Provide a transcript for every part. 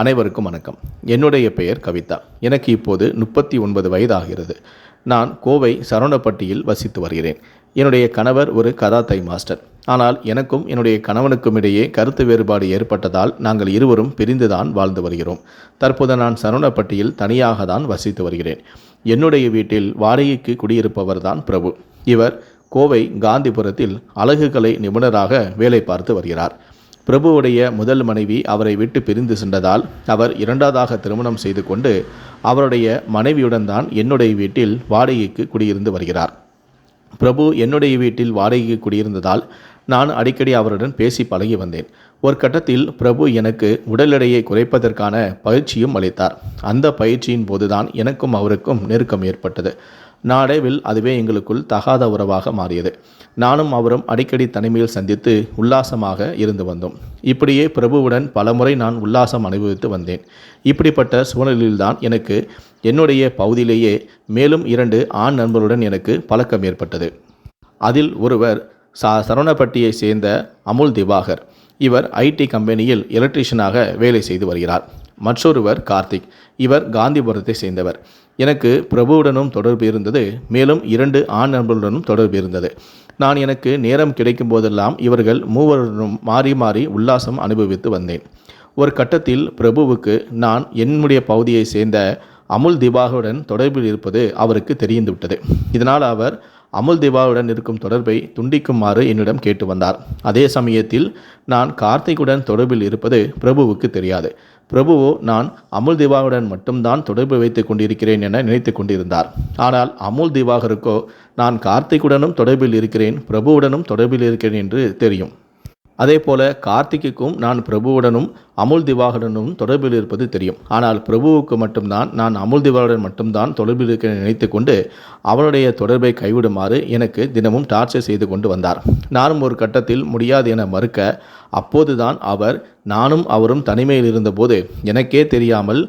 அனைவருக்கும் வணக்கம். என்னுடைய பெயர் கவிதா. எனக்கு இப்போது முப்பத்தி ஒன்பது வயதாகிறது. நான் கோவை சரவணப்பட்டியில் வசித்து வருகிறேன். என்னுடைய கணவர் ஒரு கதாத்தை மாஸ்டர். ஆனால் எனக்கும் என்னுடைய கணவனுக்கும் இடையே கருத்து வேறுபாடு ஏற்பட்டதால் நாங்கள் இருவரும் பிரிந்துதான் வாழ்ந்து வருகிறோம். தற்போது நான் சரவணப்பட்டியில் தனியாக தான் வசித்து வருகிறேன். என்னுடைய வீட்டில் வாடகைக்கு குடியிருப்பவர் தான் பிரபு. இவர் கோவை காந்திபுரத்தில் அழகுகலை நிபுணராக வேலை பார்த்து வருகிறார். பிரபுவுடைய முதல் மனைவி அவரை விட்டு பிரிந்து சென்றதால் அவர் இரண்டாவதாக திருமணம் செய்து கொண்டு அவருடைய மனைவியுடன் தான் என்னுடைய வீட்டில் வாடகைக்கு குடியிருந்து வருகிறார். பிரபு என்னுடைய வீட்டில் வாடகைக்கு குடியிருந்ததால் நான் அடிக்கடி அவருடன் பேசி பழகி வந்தேன். ஒரு கட்டத்தில் பிரபு எனக்கு உடல் எடையை குறைப்பதற்கான பயிற்சியும் அளித்தார். அந்த பயிற்சியின் போதுதான் எனக்கும் அவருக்கும் நெருக்கம் ஏற்பட்டது. நாடேவில் அதுவே எங்களுக்குள் தகாத உறவாக மாறியது. நானும் அவரும் அடிக்கடி தனிமையில் சந்தித்து உல்லாசமாக இருந்து வந்தோம். இப்படியே பிரபுவுடன் பலமுறை நான் உல்லாசம் அனுபவித்து வந்தேன். இப்படிப்பட்ட சூழ்நிலையில்தான் எனக்கு என்னுடைய பகுதியிலேயே மேலும் இரண்டு ஆண் நண்பருடன் எனக்கு பழக்கம் ஏற்பட்டது. அதில் ஒருவர் சா சரவணப்பட்டியை சேர்ந்த அமுல் திவாகர். இவர் ஐடி கம்பெனியில் எலக்ட்ரீஷியனாக வேலை செய்து வருகிறார். மற்றொருவர் கார்த்திக். இவர் காந்திபுரத்தை சேர்ந்தவர். எனக்கு பிரபுவுடனும் தொடர்பு இருந்தது மேலும் இரண்டு ஆண் நண்பர்களுடனும் தொடர்பு இருந்தது. நான் எனக்கு நேரம் கிடைக்கும் போதெல்லாம் இவர்கள் மூவருடனும் மாறி மாறி உல்லாசம் அனுபவித்து வந்தேன். ஒரு கட்டத்தில் பிரபுவுக்கு நான் என்னுடைய பகுதியை சேர்ந்த அமுல் திவாகுடன் தொடர்பில் இருப்பது அவருக்கு தெரிந்துவிட்டது. இதனால் அவர் அமுல் திவாவுடன் இருக்கும் தொடர்பை துண்டிக்குமாறு என்னிடம் கேட்டு வந்தார். அதே சமயத்தில் நான் கார்த்திக்குடன் தொடர்பில் இருப்பது பிரபுவுக்கு தெரியாது. பிரபுவோ நான் அமுல் திவாவுடன் மட்டும்தான் தொடர்பு வைத்துக் கொண்டிருக்கிறேன் என நினைத்து கொண்டிருந்தார். ஆனால் அமுல் திவாகருக்கோ நான் கார்த்திக்குடனும் தொடர்பில் இருக்கிறேன் பிரபுவுடனும் தொடர்பில் இருக்கிறேன் என்று தெரியும். அதே போல கார்த்திக்குக்கும் நான் பிரபுவுடனும் அமுல் திவாகரனும் தொடர்பில் இருப்பது தெரியும். ஆனால் பிரபுவுக்கு மட்டும்தான் நான் அமுல் திவாகரன் மட்டும்தான் தொடர்பில் இருக்க நினைத்து கொண்டு அவனுடைய தொடர்பை கைவிடுமாறு எனக்கு தினமும் டார்ச்சர் செய்து கொண்டு வந்தார். நானும் ஒரு கட்டத்தில் முடியாது என மறுக்க அப்போதுதான் அவர் நானும் அவரும் தனிமையில் இருந்தபோது எனக்கே தெரியாமல்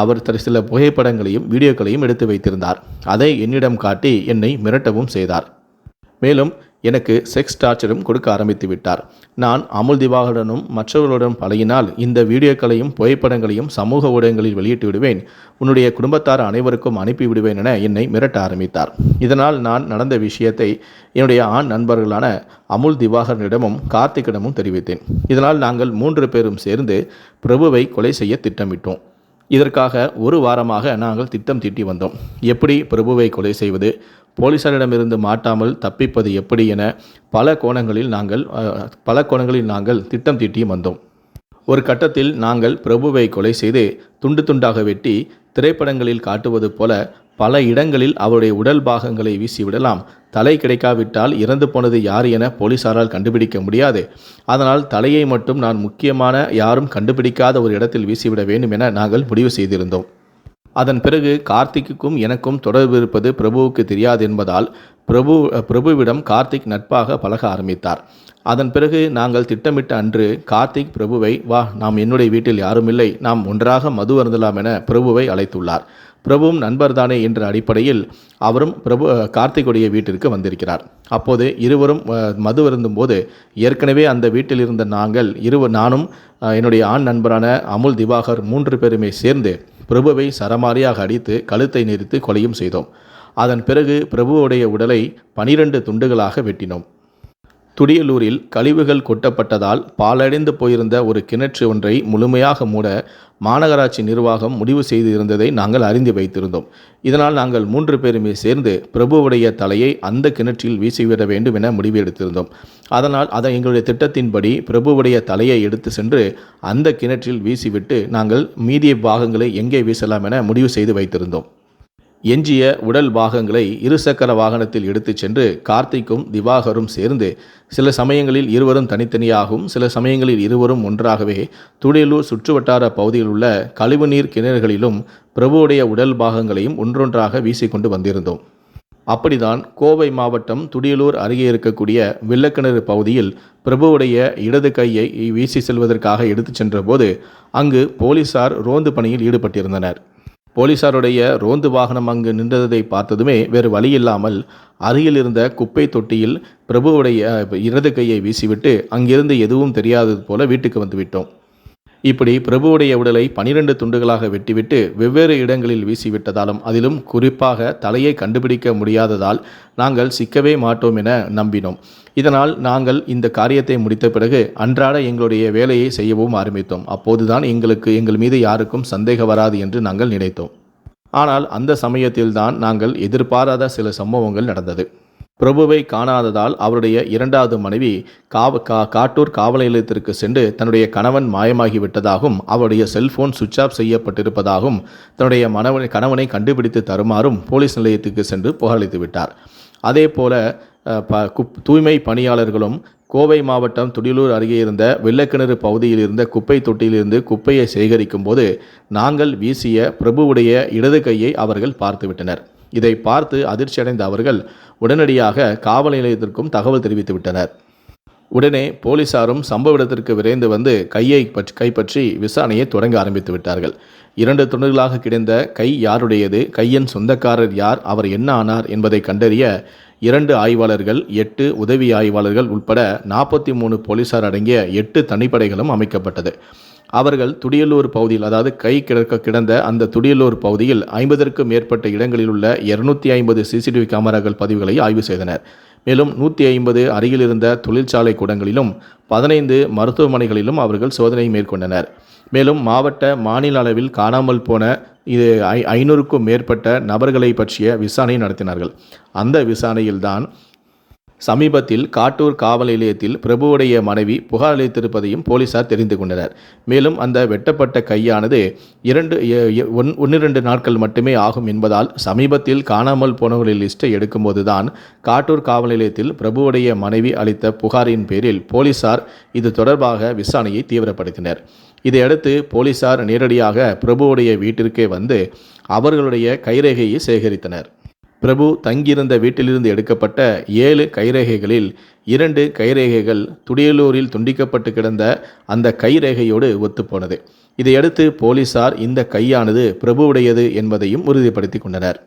அவர் சில புகைப்படங்களையும் வீடியோக்களையும் எடுத்து வைத்திருந்தார். அதை என்னிடம் காட்டி என்னை மிரட்டவும் செய்தார். மேலும் எனக்கு செக்ஸ் டார்ச்சரும் கொடுக்க ஆரம்பித்து விட்டார். நான் அமுல் திவாகரனும் மற்றவர்களுடன் பழகினால் இந்த வீடியோக்களையும் புகைப்படங்களையும் சமூக ஊடகங்களில் வெளியிட்டு விடுவேன். உன்னுடைய குடும்பத்தார் அனைவருக்கும் அனுப்பி விடுவேன் என என்னை மிரட்ட ஆரம்பித்தார். இதனால் நான் நடந்த விஷயத்தை என்னுடைய ஆண் நண்பர்களான அமுல் திவாகரனிடமும் கார்த்திக்கிடமும் தெரிவித்தேன். இதனால் நாங்கள் மூன்று பேரும் சேர்ந்து பிரபுவை கொலை செய்ய திட்டமிட்டோம். இதற்காக ஒரு வாரமாக நாங்கள் திட்டம் தீட்டி வந்தோம். எப்படி பிரபுவை கொலை செய்வது? போலீசாரிடமிருந்து மாட்டாமல் தப்பிப்பது எப்படி என பல கோணங்களில் நாங்கள் பல கோணங்களில் நாங்கள் திட்டம் தீட்டியும் வந்தோம். ஒரு கட்டத்தில் நாங்கள் பிரபுவை கொலை செய்து துண்டு துண்டாக வெட்டி திரைப்படங்களில் காட்டுவது போல பல இடங்களில் அவருடைய உடல் பாகங்களை வீசிவிடலாம். தலை கிடைக்காவிட்டால் இறந்து போனது யார் என போலீசாரால் கண்டுபிடிக்க முடியாது. அதனால் தலையை மட்டும் நான் முக்கியமான யாரும் கண்டுபிடிக்காத ஒரு இடத்தில் வீசிவிட வேண்டும் என நாங்கள் முடிவு செய்திருந்தோம். அதன் பிறகு கார்த்திக்குக்கும் எனக்கும் தொடர்பு இருப்பது பிரபுவுக்கு தெரியாது என்பதால் பிரபு பிரபுவிடம் கார்த்திக் நட்பாக பழக ஆரம்பித்தார். அதன் பிறகு நாங்கள் திட்டமிட்ட அன்று கார்த்திக் பிரபுவை வா நாம் என்னுடைய வீட்டில் யாரும் இல்லை. நாம் ஒன்றாக மது அருந்தலாம் என பிரபுவை அழைத்துள்ளார். பிரபுவும் நண்பர்தானே என்ற அடிப்படையில் அவரும் பிரபு கார்த்திகுடைய வீட்டிற்கு வந்திருக்கிறார். அப்போது இருவரும் மது அருந்தும்போது ஏற்கனவே அந்த வீட்டில் இருந்த நாங்கள் இருவர் நானும் என்னுடைய ஆண் நண்பரான அமுல் திவாகர் மூன்று பேருமே சேர்ந்து பிரபுவை சரமாரியாக அடித்து கழுத்தை நெரித்து கொலையும் செய்தோம். அதன் பிறகு பிரபுவுடைய உடலை பனிரெண்டு துண்டுகளாக வெட்டினோம். துடியலூரில் கழிவுகள் கொட்டப்பட்டதால் பாலடைந்து போயிருந்த ஒரு கிணற்று ஒன்றை முழுமையாக மூட மாநகராட்சி நிர்வாகம் முடிவு செய்து இருந்ததை நாங்கள் அறிந்து வைத்திருந்தோம். இதனால் நாங்கள் மூன்று பேருமே சேர்ந்து பிரபுவுடைய தலையை அந்த கிணற்றில் வீசிவிட வேண்டும் என முடிவு எடுத்திருந்தோம் அதனால் அதை எங்களுடைய திட்டத்தின்படி பிரபுவுடைய தலையை எடுத்து சென்று அந்த கிணற்றில் வீசிவிட்டு நாங்கள் மீதிய பாகங்களை எங்கே வீசலாம் என முடிவு செய்து வைத்திருந்தோம். எஞ்சிய உடல் பாகங்களை இருசக்கர வாகனத்தில் எடுத்துச் சென்று கார்த்திக்கும் திவாகரும் சேர்ந்து சில சமயங்களில் இருவரும் தனித்தனியாகவும் சில சமயங்களில் இருவரும் ஒன்றாகவே துடியலூர் சுற்றுவட்டார பகுதியில் உள்ள கழிவுநீர் கிணறுகளிலும் பிரபுவுடைய உடல் பாகங்களையும் ஒன்றொன்றாக வீசிக்கொண்டு வந்திருந்தோம். அப்படிதான் கோவை மாவட்டம் துடியலூர் அருகே இருக்கக்கூடிய வில்லக்கிணறு பகுதியில் பிரபுவுடைய இடது கையை வீசி செல்வதற்காக எடுத்துச் சென்றபோது அங்கு போலீசார் ரோந்து பணியில் ஈடுபட்டிருந்தனர். போலீசாருடைய ரோந்து வாகனம் அங்கு நின்றதை பார்த்ததுமே வேறு வழி இல்லாமல் அருகில் இருந்த குப்பை தொட்டியில் பிரபுவுடைய இடது கையை வீசிவிட்டு அங்கிருந்து எதுவும் தெரியாதது போல வீட்டுக்கு வந்துவிட்டோம் இப்படி பிரபுவுடைய உடலை பனிரெண்டு துண்டுகளாக வெட்டிவிட்டு வெவ்வேறு இடங்களில் வீசிவிட்டதாலும் அதிலும் குறிப்பாக தலையை கண்டுபிடிக்க முடியாததால் நாங்கள் சிக்கவே மாட்டோம் என நம்பினோம். இதனால் நாங்கள் இந்த காரியத்தை முடித்த பிறகு அன்றாட எங்களுடைய வேலையை செய்யவும் ஆரம்பித்தோம். அப்போதுதான் எங்களுக்கு எங்கள் மீது யாருக்கும் சந்தேகம் வராது என்று நாங்கள் நினைத்தோம். ஆனால் அந்த சமயத்தில்தான் நாங்கள் எதிர்பாராத சில சம்பவங்கள் நடந்தது. பிரபுவை காணாததால் அவருடைய இரண்டாவது மனைவி காவ கா காட்டூர் காவல் நிலையத்திற்கு சென்று தன்னுடைய கணவன் மாயமாகிவிட்டதாகவும் அவருடைய செல்போன் சுவிட்ச் ஆஃப் செய்யப்பட்டிருப்பதாகவும் தன்னுடைய மனவனை கணவனை கண்டுபிடித்து தருமாறும் போலீஸ் நிலையத்துக்கு சென்று புகாரளித்து விட்டார். அதே போல ப குப் தூய்மை பணியாளர்களும் கோவை மாவட்டம் துடிலூர் அருகே இருந்த வெள்ளக்கிணறு பகுதியில் இருந்த குப்பை தொட்டியிலிருந்து குப்பையை சேகரிக்கும் போது நாங்கள் வீசிய பிரபுவுடைய இடது கையை அவர்கள் பார்த்துவிட்டனர். இதை பார்த்து அதிர்ச்சியடைந்த அவர்கள் உடனடியாக காவல் நிலையத்திற்கும் தகவல் தெரிவித்து விட்டனர் உடனே போலீசாரும் சம்பவ இடத்திற்கு விரைந்து வந்து கையை பற்றி கைப்பற்றி விசாரணையை தொடங்க ஆரம்பித்து விட்டார்கள். இரண்டு துண்டுகளாக கிடந்த கை யாருடையது கையின் சொந்தக்காரர் யார் அவர் என்ன ஆனார் என்பதை கண்டறிய இரண்டு ஆய்வாளர்கள் எட்டு உதவி ஆய்வாளர்கள் உட்பட நாற்பத்தி மூணு போலீசார் அடங்கிய எட்டு தனிப்படைகளும் அமைக்கப்பட்டது. அவர்கள் துடியலூர் பகுதியில் அதாவது கை கிடக்க கிடந்த அந்த துடியலூர் பகுதியில் ஐம்பதற்கும் மேற்பட்ட இடங்களில் உள்ள இருநூத்தி ஐம்பது சிசிடிவி கேமராக்கள் பதிவுகளை ஆய்வு செய்தனர். மேலும் நூற்றி ஐம்பது அருகில் இருந்த தொழிற்சாலை கூடங்களிலும் பதினைந்து மருத்துவமனைகளிலும் அவர்கள் சோதனை மேற்கொண்டனர். மேலும் மாவட்ட மாநில அளவில் காணாமல் போன இது ஐ ஐநூறுக்கும் மேற்பட்ட நபர்களை பற்றிய விசாரணை நடத்தினார்கள். அந்த விசாரணையில்தான் சமீபத்தில் காட்டூர் காவல் நிலையத்தில் பிரபுவுடைய மனைவி புகார் அளித்திருப்பதையும் போலீசார் தெரிந்து கொண்டனர். மேலும் அந்த வெட்டப்பட்ட கையானது இரண்டு ஒன் ஒன்னிரண்டு நாட்கள் மட்டுமே ஆகும் என்பதால் சமீபத்தில் காணாமல் போனவர்களின் லிஸ்ட்டை எடுக்கும்போதுதான் காட்டூர் காவல் நிலையத்தில் பிரபுவுடைய மனைவி அளித்த புகாரின் பேரில் போலீசார் இது தொடர்பாக விசாரணையை தீவிரப்படுத்தினர். இதையடுத்து போலீசார் நேரடியாக பிரபுவுடைய வீட்டிற்கே வந்து அவர்களுடைய கைரேகையை சேகரித்தனர். பிரபு தங்கியிருந்த வீட்டிலிருந்து எடுக்கப்பட்ட ஏழு கைரேகைகளில் இரண்டு கைரேகைகள் துடியலூரில் துண்டிக்கப்பட்டு கிடந்த அந்த கைரேகையோடு ஒத்துப்போனது. இதையடுத்து போலீசார் இந்த கையானது பிரபுவுடையது என்பதையும் உறுதிப்படுத்தி கொண்டனர்.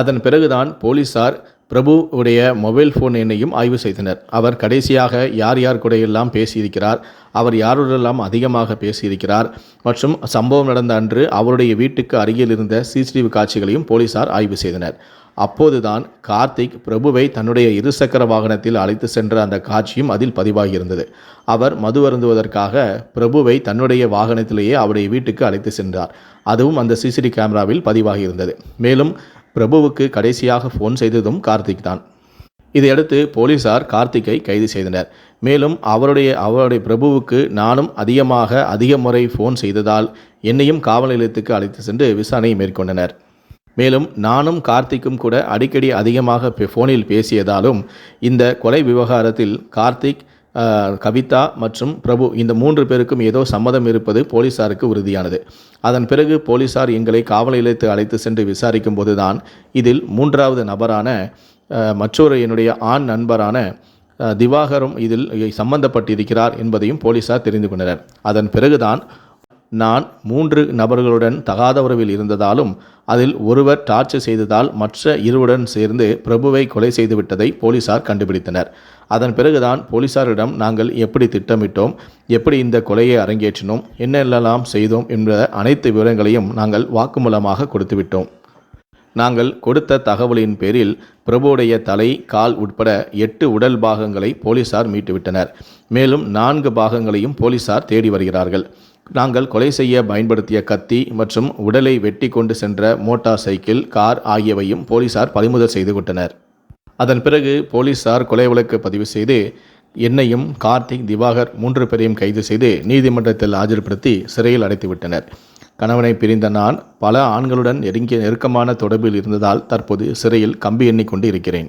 அதன் பிறகுதான் போலீசார் பிரபுவுடைய உடைய மொபைல் ஃபோன் எண்ணையும் ஆய்வு செய்தனர். அவர் கடைசியாக யார் யார் கூடையெல்லாம் பேசியிருக்கிறார் அவர் யாரோடெல்லாம் அதிகமாக பேசியிருக்கிறார் மற்றும் சம்பவம் நடந்த அன்று அவருடைய வீட்டுக்கு அருகில் இருந்த சிசிடிவி காட்சிகளையும் போலீசார் ஆய்வு செய்தனர். அப்போதுதான் கார்த்திக் பிரபுவை தன்னுடைய இருசக்கர வாகனத்தில் அழைத்து சென்ற அந்த காட்சியும் அதில் பதிவாகியிருந்தது. அவர் மது அருந்துவதற்காக பிரபுவை தன்னுடைய வாகனத்திலேயே அவருடைய வீட்டுக்கு அழைத்து சென்றார். அதுவும் அந்த சிசிடி கேமராவில் பதிவாகியிருந்தது. மேலும் பிரபுவுக்கு கடைசியாக ஃபோன் செய்ததும் கார்த்திக் தான். இதையடுத்து போலீசார் கார்த்திக்கை கைது செய்தனர். மேலும் அவருடைய அவருடைய பிரபுவுக்கு நானும் அதிகமாக அதிக முறை ஃபோன் செய்ததால் என்னையும் காவல் நிலையத்துக்கு அழைத்து சென்று விசாரணையை மேற்கொண்டனர். மேலும் நானும் கார்த்திக்கும் கூட அடிக்கடி அதிகமாக ஃபோனில் பேசியதாலும் இந்த கொலை விவகாரத்தில் கார்த்திக் கவிதா மற்றும் பிரபு இந்த மூன்று பேருக்கும் ஏதோ சம்மதம் இருப்பது போலீசாருக்கு உறுதியானது. அதன் பிறகு போலீசார் எங்களை காவல் நிலையத்து அழைத்து சென்று விசாரிக்கும் போதுதான் இதில் மூன்றாவது நபரான மற்றொரு என்னுடைய ஆண் நண்பரான திவாகரும் இதில் சம்பந்தப்பட்டிருக்கிறார் என்பதையும் போலீசார் தெரிந்து கொண்டனர். அதன் பிறகுதான் நான் மூன்று நபர்களுடன் தகாத உறவில் இருந்ததாலும் அதில் ஒருவர் டார்ச்சர் செய்ததால் மற்ற இருவருடன் சேர்ந்து பிரபுவை கொலை செய்துவிட்டதை போலீசார் கண்டுபிடித்தனர். அதன் பிறகுதான் போலீசாரிடம் நாங்கள் எப்படி திட்டமிட்டோம் எப்படி இந்த கொலையை அரங்கேற்றினோம் என்னெல்லாம் செய்தோம் என்ற அனைத்து விவரங்களையும் நாங்கள் வாக்குமூலமாக கொடுத்துவிட்டோம். நாங்கள் கொடுத்த தகவலின் பேரில் பிரபுவுடைய தலை கால் உட்பட எட்டு உடல் பாகங்களை போலீசார் மீட்டுவிட்டனர். மேலும் நான்கு பாகங்களையும் போலீசார் தேடி வருகிறார்கள். நாங்கள் கொலை செய்ய பயன்படுத்திய கத்தி மற்றும் உடலை வெட்டி கொண்டு சென்ற மோட்டார் சைக்கிள் கார் ஆகியவையும் போலீசார் பறிமுதல் செய்து கொண்டனர் அதன் பிறகு போலீசார் கொலை வழக்கு பதிவு செய்து என்னையும் கார்த்திக் திவாகர் மூன்று பேரையும் கைது செய்து நீதிமன்றத்தில் ஆஜர்படுத்தி சிறையில் அடைத்துவிட்டனர் கணவனை பிரிந்த நான் பல ஆண்களுடன் நெருங்கிய நெருக்கமான தொடர்பில் இருந்ததால் தற்போது சிறையில் கம்பி எண்ணிக்கொண்டு இருக்கிறேன்.